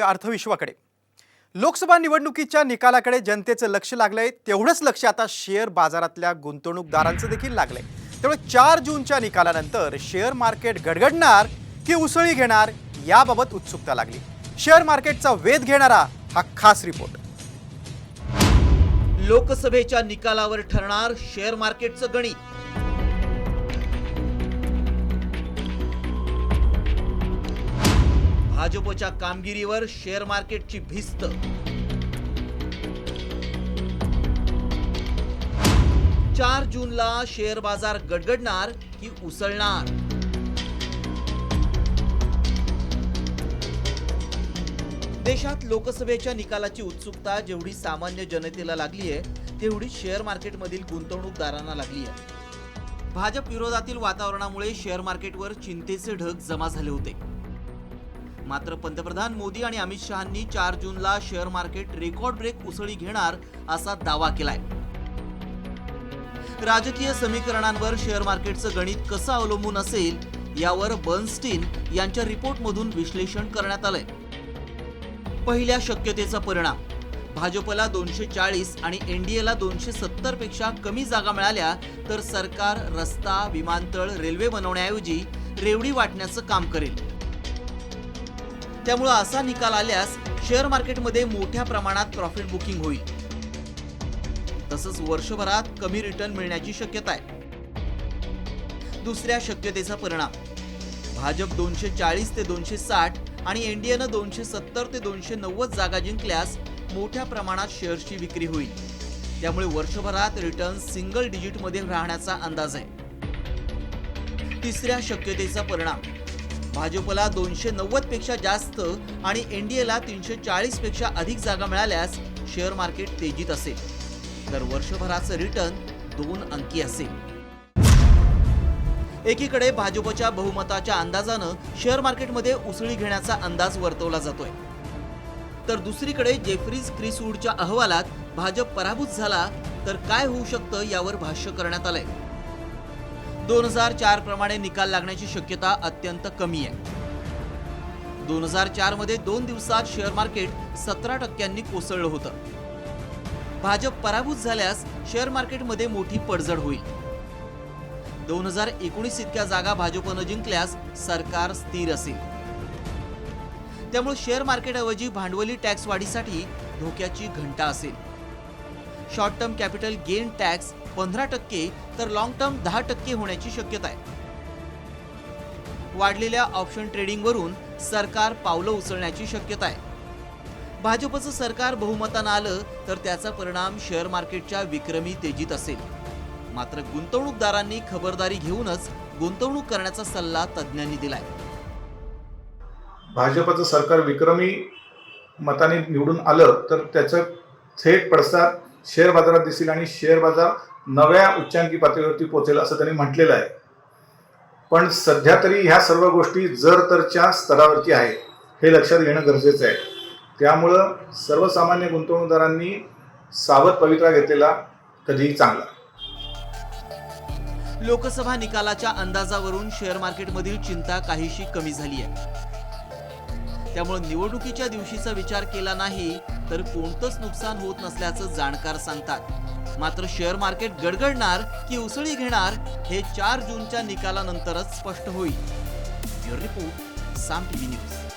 वळूया अर्थविश्वाकडे. लोकसभा निवडणुकीच्या निकालाकडे जनतेचं लक्ष लागलंय. तेवढंच लक्ष आता शेअर बाजारातल्या गुंतवणूकदारांचं देखील लागलंय. त्यामुळे चार जूनच्या निकालानंतर शेअर मार्केट गडगडणार की उसळी घेणार याबाबत उत्सुकता लागली. शेअर मार्केटचा वेध घेणारा हा खास रिपोर्ट. लोकसभेच्या निकालावर ठरणार शेअर मार्केटचं गणित. भाजपच्या कामगिरीवर शेअर मार्केटची भिस्त. चार जूनला शेअर बाजार गडगडणार की उसळणार? देशात लोकसभेच्या निकालाची उत्सुकता जेवढी सामान्य जनतेला लागली आहे तेवढी शेअर मार्केटमधील गुंतवणूकदारांना लागली आहे. भाजप विरोधातील वातावरणामुळे शेअर मार्केटवर चिंतेचे ढग जमा झाले होते. मात्र पंतप्रधान मोदी आणि अमित शहांनी चार जूनला शेअर मार्केट रेकॉर्ड ब्रेक उसळी घेणार असा दावा केलाय. राजकीय समीकरणांवर शेअर मार्केटचं गणित कसं अवलंबून असेल यावर बर्नस्टीन यांच्या रिपोर्टमधून विश्लेषण करण्यात आलंय. पहिल्या शक्यतेचा परिणाम भाजपला दोनशे चाळीस आणि एनडीएला दोनशे सत्तरपेक्षा कमी जागा मिळाल्या तर सरकार रस्ता विमानतळ रेल्वे बनवण्याऐवजी रेवडी वाटण्याचं काम करेल. त्यामुळं असा निकाल आल्यास शेअर मार्केटमध्ये मोठ्या प्रमाणात प्रॉफिट बुकिंग होईल. तसंच वर्षभरात कमी रिटर्न मिळण्याची शक्यता आहे. दुसऱ्या शक्यतेचा परिणाम. भाजप दोनशे चाळीस ते दोनशे साठ आणि एनडीएनं दोनशे सत्तर ते दोनशे नव्वद जागा जिंकल्यास मोठ्या प्रमाणात शेअर्सची विक्री होईल. त्यामुळे वर्षभरात रिटर्न सिंगल डिजिटमध्ये राहण्याचा अंदाज आहे. तिसऱ्या शक्यतेचा परिणाम. भाजपला दोनशे नव्वदपेक्षा जास्त आणि एनडीएला तीनशे चाळीसपेक्षा अधिक जागा मिळाल्यास शेअर मार्केट तेजीत असेल. तर वर्षभराचं रिटर्न दोन अंकी असेल. एकीकडे भाजपच्या बहुमताच्या अंदाजानं शेअर मार्केटमध्ये उसळी घेण्याचा अंदाज वर्तवला जातोय. तर दुसरीकडे जेफ्रीज क्रिसवूडच्या अहवालात भाजप पराभूत झाला तर काय होऊ शकतं यावर भाष्य करण्यात आलंय. दोन हजार चार प्रमाणे निकाल लागण्याची शक्यता अत्यंत कमी आहे. दोन हजार चारमध्ये दोन दिवसात शेअर मार्केट सतरा टक्क्यांनी कोसळलं होतं. भाजप पराभूत झाल्यास शेअर मार्केटमध्ये मोठी पडझड होईल. दोन हजार एकोणीस इतक्या जागा भाजपनं जिंकल्यास सरकार स्थिर असेल. त्यामुळे शेअर मार्केटऐवजी भांडवली टॅक्स वाढीसाठी धोक्याची घंटा असेल. Short term capital gain tax पंधरा टक्के तर लॉंग टर्म दहा टक्के होण्याची शक्यता आहे. वाढलेल्या ऑप्शन ट्रेडिंगवरून सरकार पावलं उचलण्याची शक्यता आहे. भाजपचं सरकार बहुमतानं आलं तर त्याचा परिणाम शेअर मार्केटच्या विक्रमी तेजीत असेल. मात्र गुंतवणूकदारांनी खबरदारी घेऊनच गुंतवणूक करण्याचा सल्ला तज्ज्ञांनी दिलाय. भाजपचं सरकार विक्रमी मताने निवडून आलं तर त्याचं थेट पडसाद शेअर बाजारात दिसेल आणि शेअर बाजार नव्या उच्चांकी पातळीवरती पोहोचेल असं त्यांनी म्हटलेलं आहे. पण सध्या तरी ह्या सर्व गोष्टी जर तरच्या स्तरावरती आहे हे लक्षात घेणं गरजेचं आहे. त्यामुळं सर्वसामान्य गुंतवणूकदारांनी सावध पवित्रा घेतलेला कधीही चांगला. लोकसभा निकालाच्या अंदाजावरून शेअर मार्केटमधील चिंता काहीशी कमी झाली आहे त्यामुळे निवडणुकीच्या दिवशीचा विचार केला नाही तर कोणतंच नुकसान होत नसल्याचं जाणकार सांगतात. मात्र शेअर मार्केट गडगडणार की उसळी घेणार हे चार जूनच्या निकालानंतरच स्पष्ट होईल. Report Saam TV news.